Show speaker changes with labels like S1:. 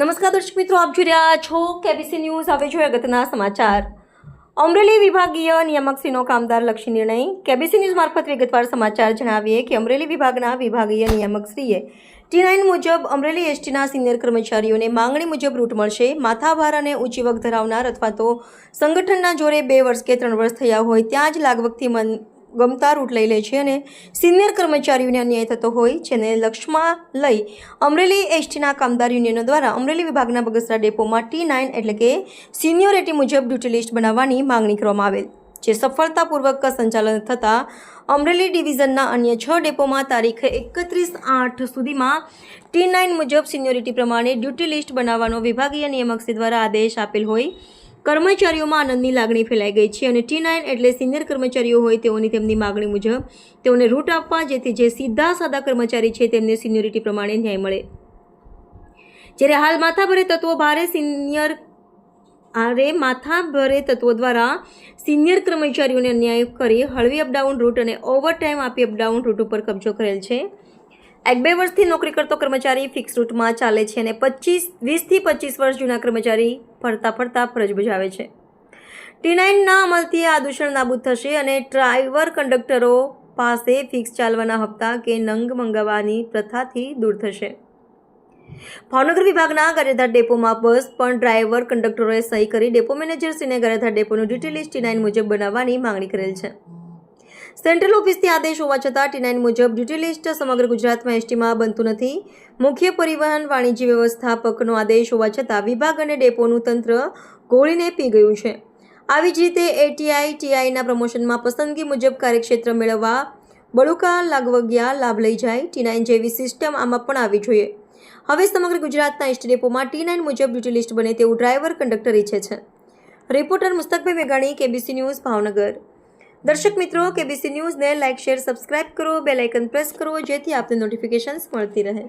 S1: નમસ્કાર દર્શક મિત્રો, આપ જોઈ રહ્યા છો કેબીસી ન્યૂઝ હવે જોઈએ અગત્યના સમાચાર. અમરેલી વિભાગીય નિયામકશ્રીનો કામદાર લક્ષી નિર્ણય. કેબીસી ન્યૂઝ મારફત વિગતવાર સમાચાર જણાવીએ કે અમરેલી વિભાગના વિભાગીય નિયામકશ્રીએ ટી નાઇન મુજબ અમરેલી એસટીના સિનિયર કર્મચારીઓને માંગણી મુજબ રૂટ મળશે. માથાભાર અને ઊંચી વગ ધરાવનાર અથવા તો સંગઠનના જોરે બે વર્ષ કે ત્રણ વર્ષ થયા હોય, ત્યાં જ લાગવગથી મન ગમતા રૂટ લઈ લે છે અને સિનિયર કર્મચારીઓને અન્યાય થતો હોય, જેને લક્ષમાં લઈ અમરેલી એસટીના કામદાર યુનિયનો દ્વારા અમરેલી વિભાગના બગસરા ડેપોમાં ટી નાઇન એટલે કે સિનિયોરિટી મુજબ ડ્યુટી લિસ્ટ બનાવવાની માંગણી કરવામાં આવેલ, જે સફળતાપૂર્વક સંચાલન થતાં અમરેલી ડિવિઝનના અન્ય છ ડેપોમાં તારીખ એકત્રીસ આઠ સુધીમાં ટી નાઇન મુજબ સિનિયોરિટી પ્રમાણે ડ્યુટી લિસ્ટ બનાવવાનો વિભાગીય નિયામકશ્રી દ્વારા આદેશ આપેલ હોય કર્મચારીઓમાં આનંદની લાગણી ફેલાઈ ગઈ છે અને ટી નાઇન એટલે સિનિયર કર્મચારીઓ હોય તેઓની તેમની માગણી મુજબ તેઓને રૂટ આપવા, જેથી જે સીધા સાદા કર્મચારી છે તેમને સિનિયોરિટી પ્રમાણે ન્યાય મળે. જ્યારે હાલ માથાભરે તત્વો ભારે સિનિયર આરે માથાભરે તત્વો દ્વારા સિનિયર કર્મચારીઓને અન્યાય કરી હળવી અપડાઉન રૂટ અને ઓવરટાઈમ આપી અપડાઉન રૂટ ઉપર કબજો કરેલ છે. એક બે વર્ષથી નોકરી કરતો કર્મચારી ફિક્સ રૂટમાં ચાલે છે અને પચીસ, વીસથી પચીસ વર્ષ જૂના કર્મચારી ફરતા ફરતા ફરજ બજાવે છે. ટી નાઇનના અમલથી આ દૂષણ નાબૂદ થશે અને ડ્રાઈવર કંડક્ટરો પાસે ફિક્સ ચાલવાના હપ્તા કે નંગ મંગાવવાની પ્રથાથી દૂર થશે. ભાવનગર વિભાગના ગારેધાર ડેપોમાં બસ પણ ડ્રાઈવર કંડક્ટરોએ સહી કરી ડેપો મેનેજરશ્રીને ગારેધાર ડેપોનું ડ્યુટી ટી નાઇન મુજબ બનાવવાની માંગણી કરેલ છે. સેન્ટ્રલ ઓફિસથી આદેશ હોવા છતાં ટી નાઇન મુજબ ડ્યુટી લિસ્ટ સમગ્ર ગુજરાતમાં એસટીમાં બનતું નથી. મુખ્ય પરિવહન, વાણિજ્ય વ્યવસ્થાપકનો આદેશ હોવા છતાં વિભાગ અને ડેપોનું તંત્ર ગોળીને પી ગયું છે. આવી જ રીતે એટીઆઈ ટીઆઈના પ્રમોશનમાં પસંદગી મુજબ કાર્યક્ષેત્ર મેળવવા બળુકા, લાગવગ્યા, લાભ લઈ જાય ટી નાઇન જેવી સિસ્ટમ આમાં પણ આવી જોઈએ. હવે સમગ્ર ગુજરાતના એસટી ડેપોમાં ટી નાઇન મુજબ ડ્યુટી લિસ્ટ બને તેવું ડ્રાઈવર કંડક્ટર ઈચ્છે છે. રિપોર્ટર મુસ્તકભાઈ મેઘાણી કેબીસી ન્યૂઝ ભાવનગર. દર્શક મિત્રો, કેબીસી ન્યૂઝને લાઇક, શેર, સબસ્ક્રાઇબ કરો, બેલ આઇકન પ્રેસ કરો, જેથી આપને નોટિફિકેશન્સ મળતી રહે.